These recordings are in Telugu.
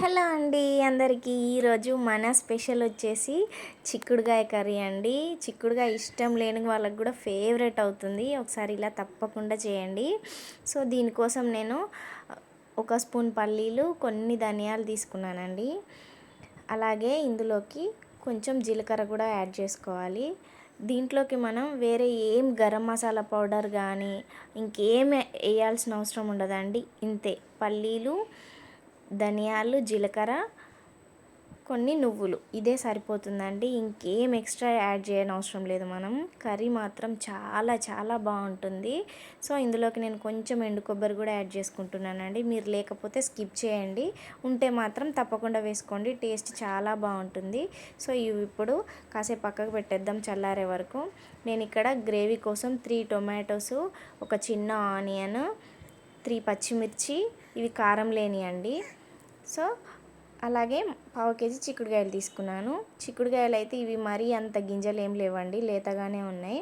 హలో అండి అందరికీ. ఈరోజు మన స్పెషల్ వచ్చేసి చిక్కుడుగాయ కర్రీ అండి. చిక్కుడుగాయ ఇష్టం లేని వాళ్ళకి కూడా ఫేవరెట్ అవుతుంది. ఒకసారి ఇలా తప్పకుండా చేయండి. సో దీనికోసం నేను ఒక స్పూన్ పల్లీలు కొన్ని ధనియాలు తీసుకున్నానండి. అలాగే ఇందులోకి కొంచెం జీలకర్ర కూడా యాడ్ చేసుకోవాలి. దీంట్లోకి మనం వేరే ఏం గరం మసాలా పౌడర్ కానీ ఇంకేం వేయాల్సిన అవసరం ఉండదండి. ఇంతే. పల్లీలు ధనియాలు జీలకర్ర కొన్ని నువ్వులు. ఇదే సరిపోతుందండి. ఇంకేం ఎక్స్ట్రా యాడ్ చేయని అవసరం లేదు మనం. కర్రీ మాత్రం చాలా చాలా బాగుంటుంది. సో ఇందులోకి నేను కొంచెం ఎండు కొబ్బరి కూడా యాడ్ చేసుకుంటున్నానండి. మీరు లేకపోతే స్కిప్ చేయండి. ఉంటే మాత్రం తప్పకుండా వేసుకోండి. టేస్ట్ చాలా బాగుంటుంది. సో ఇవి ఇప్పుడు కాసేపు పక్కకు పెట్టేద్దాం చల్లారే వరకు. నేను ఇక్కడ గ్రేవీ కోసం త్రీ టొమాటోస్ ఒక చిన్న ఆనియన్ త్రీ పచ్చిమిర్చి ఇవి కారం లేని అండి సో అలాగే పావు కేజీ చిక్కుడుకాయలు తీసుకున్నాను. చిక్కుడుకాయలు అయితే ఇవి మరీ అంత గింజలు ఏం లేవండి లేతగానే ఉన్నాయి.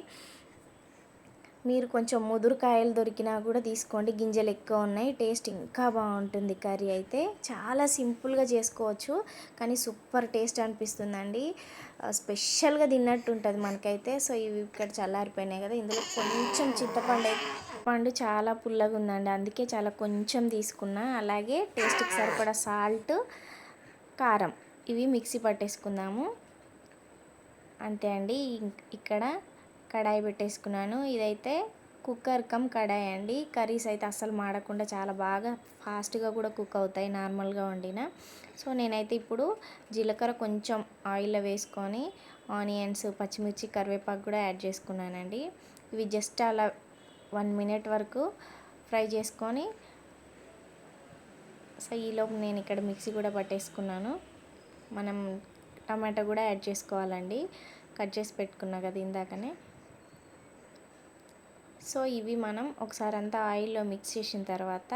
మీరు కొంచెం ముదురుకాయలు దొరికినా కూడా తీసుకోండి. గింజలు ఎక్కువ ఉన్నాయి. టేస్ట్ ఇంకా బాగుంటుంది కర్రీ అయితే. చాలా సింపుల్గా చేసుకోవచ్చు. కానీ సూపర్ టేస్ట్ అనిపిస్తుందండి. స్పెషల్గా తిన్నట్టు ఉంటుంది మనకైతే. సో ఇవి ఇక్కడ చల్లారిపోయినాయి కదా. ఇందులో కొంచెం చింతపండు పండు చాలా పుల్లగా ఉందండి. అందుకే చాలా కొంచెం తీసుకున్నా. అలాగే టేస్ట్కి సరిపడా సాల్ట్ కారం ఇవి మిక్సీ పట్టేసుకుందాము. అంతే అండి. ఇక్కడ కడాయి పెట్టేసుకున్నాను. ఇదైతే కుక్కర్ కమ్ కడాయి అండి. కర్రీస్ అయితే అస్సలు మాడకుండా చాలా బాగా ఫాస్ట్గా కూడా కుక్ అవుతాయి నార్మల్గా వండిన. సో నేనైతే ఇప్పుడు జీలకర్ర కొంచెం ఆయిల్లో వేసుకొని ఆనియన్స్ పచ్చిమిర్చి కరివేపాకు కూడా యాడ్ చేసుకున్నానండి. ఇవి జస్ట్ అలా వన్ మినిట్ వరకు ఫ్రై చేసుకొని సో ఈలోపు నేను ఇక్కడ మిక్సీ కూడా పట్టేసుకున్నాను. మనం టమాటా కూడా యాడ్ చేసుకోవాలండి. కట్ చేసి పెట్టుకున్నా కదా ఇందాకనే. సో ఇవి మనం ఒకసారి అంతా ఆయిల్లో మిక్స్ చేసిన తర్వాత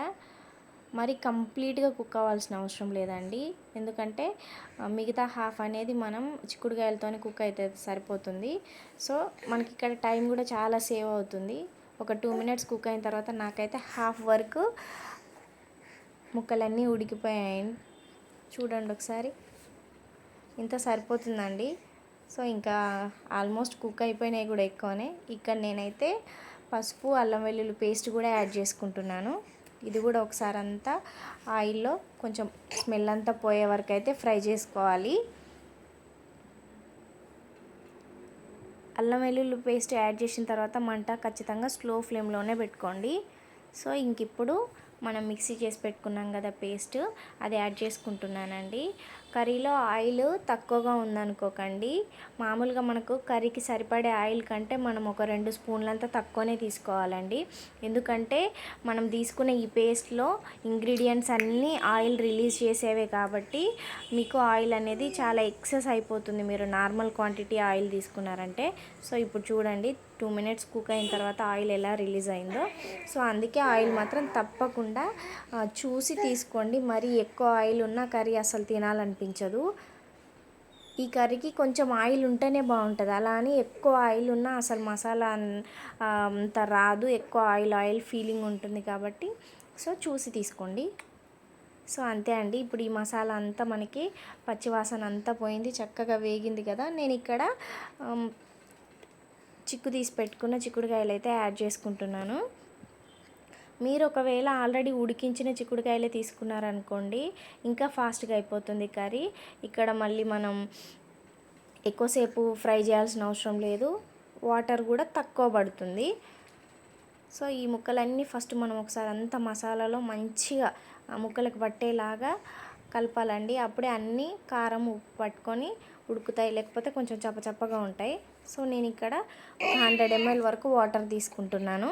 మరి కంప్లీట్గా కుక్ అవ్వాల్సిన అవసరం లేదండి. ఎందుకంటే మిగతా హాఫ్ అనేది మనం చిక్కుడుకాయలతోనే కుక్ అయితే సరిపోతుంది. సో మనకి ఇక్కడ టైం కూడా చాలా సేవ్ అవుతుంది. ఒక టూ మినిట్స్ కుక్ అయిన తర్వాత నాకైతే హాఫ్ వరకు ముక్కలన్నీ ఉడికిపోయాయి. చూడండి ఒకసారి. ఇంత సరిపోతుందండి. సో ఇంకా ఆల్మోస్ట్ కుక్ అయిపోయినాయి కూడా ఎక్కువనే. ఇక్కడ నేనైతే పసుపు అల్లం వెల్లుల్లి పేస్ట్ కూడా యాడ్ చేసుకుంటున్నాను. ఇది కూడా ఒకసారి అంతా ఆయిల్లో కొంచెం స్మెల్ అంతా పోయే వరకు అయితే ఫ్రై చేసుకోవాలి. అల్లం వెల్లుల్లి పేస్ట్ యాడ్ చేసిన తర్వాత మంట ఖచ్చితంగా స్లో ఫ్లేమ్లోనే పెట్టుకోండి. సో ఇంక ఇప్పుడు మనం మిక్సీ చేసి పెట్టుకున్నాం కదా పేస్ట్ అది యాడ్ చేసుకుంటున్నానండి. కర్రీలో ఆయిల్ తక్కువగా ఉందనుకోకండి. మామూలుగా మనకు కర్రీకి సరిపడే ఆయిల్ కంటే మనం ఒక రెండు స్పూన్లంతా తక్కువనే తీసుకోవాలండి. ఎందుకంటే మనం తీసుకునే ఈ పేస్ట్లో ఇంగ్రీడియంట్స్ అన్నీ ఆయిల్ రిలీజ్ చేసేవే కాబట్టి మీకు ఆయిల్ అనేది చాలా ఎక్సెస్ అయిపోతుంది. మీరు నార్మల్ క్వాంటిటీ ఆయిల్ తీసుకున్నారంటే. సో ఇప్పుడు చూడండి టూ మినిట్స్ కుక్ అయిన తర్వాత ఆయిల్ ఎలా రిలీజ్ అయిందో. సో అందుకే ఆయిల్ మాత్రం తప్పకుండా చూసి తీసుకోండి. మరీ ఎక్కువ ఆయిల్ ఉన్న కర్రీ అసలు తినాలనిపించదు. ఈ కర్రీకి కొంచెం ఆయిల్ ఉంటేనే బాగుంటుంది. అలా అని ఎక్కువ ఆయిల్ ఉన్నా అసలు మసాలా అంత రాదు. ఎక్కువ ఆయిల్ ఆయిల్ ఫీలింగ్ ఉంటుంది కాబట్టి. సో చూసి తీసుకోండి. సో అంతే అండి. ఇప్పుడు ఈ మసాలా అంతా మనకి పచ్చివాసన అంతా పోయింది. చక్కగా వేగింది కదా. నేను ఇక్కడ చిక్కు తీసి పెట్టుకున్న చిక్కుడుకాయలు అయితే యాడ్ చేసుకుంటున్నాను. మీరు ఒకవేళ ఆల్రెడీ ఉడికించిన చిక్కుడుకాయలే తీసుకున్నారనుకోండి ఇంకా ఫాస్ట్గా అయిపోతుంది కర్రీ. ఇక్కడ మళ్ళీ మనం ఎక్కువసేపు ఫ్రై చేయాల్సిన అవసరం లేదు వాటర్ కూడా తక్కువ పడుతుంది. సో ఈ ముక్కలన్నీ ఫస్ట్ మనం ఒకసారి అంత మసాలాలో మంచిగా ఆ ముక్కలకు పట్టేలాగా కలపాలండి. అప్పుడే అన్నీ కారం ఉప్పు పట్టుకొని ఉడుకుతాయి లేకపోతే కొంచెం చప్పచప్పగా ఉంటాయి. సో నేను ఇక్కడ ఒక హండ్రెడ్ ఎంఎల్ వరకు వాటర్ తీసుకుంటున్నాను.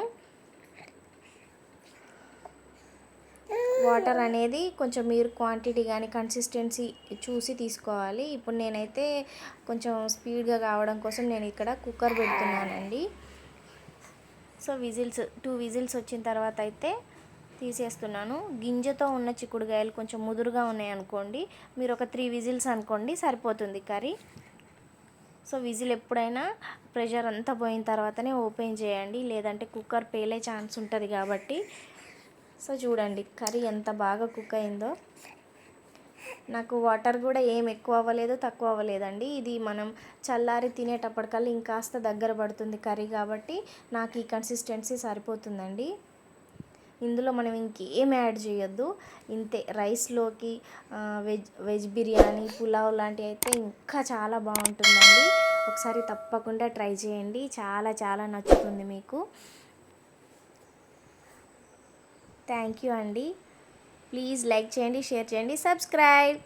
వాటర్ అనేది కొంచెం మీరు క్వాంటిటీ కానీ కన్సిస్టెన్సీ చూసి తీసుకోవాలి. ఇప్పుడు నేనైతే కొంచెం స్పీడ్గా కావడం కోసం నేను ఇక్కడ కుక్కర్ పెడుతున్నానండి. సో విజిల్స్ టూ విజిల్స్ వచ్చిన తర్వాత అయితే తీసేస్తున్నాను. గింజతో ఉన్న చిక్కుడుగాయలు కొంచెం ముదురుగా ఉన్నాయి అనుకోండి. మీరు ఒక త్రీ విజిల్స్ అనుకోండి సరిపోతుంది కర్రీ. సో విజిల్ ఎప్పుడైనా ప్రెషర్ అంతా పోయిన తర్వాతనే ఓపెన్ చేయండి. లేదంటే కుక్కర్ పేలే ఛాన్స్ ఉంటుంది కాబట్టి సో చూడండి కర్రీ ఎంత బాగా కుక్ అయిందో. నాకు వాటర్ కూడా ఏం ఎక్కువ అవ్వలేదు తక్కువ అవ్వలేదండి. ఇది మనం చల్లారి తినేటప్పటికల్లా ఇంకాస్త దగ్గర పడుతుంది కర్రీ కాబట్టి నాకు ఈ కన్సిస్టెన్సీ సరిపోతుందండి. ఇందులో మనం ఇంకేం యాడ్ చేయొద్దు. ఇంతే రైస్లోకి వెజ్ వెజ్ బిర్యానీ పులావ్ లాంటివి అయితే ఇంకా చాలా బాగుంటుందండి. ఒకసారి తప్పకుండా ట్రై చేయండి. చాలా చాలా నచ్చుతుంది మీకు. థ్యాంక్ యూ అండి. ప్లీజ్ లైక్ చేయండి షేర్ చేయండి సబ్స్క్రైబ్.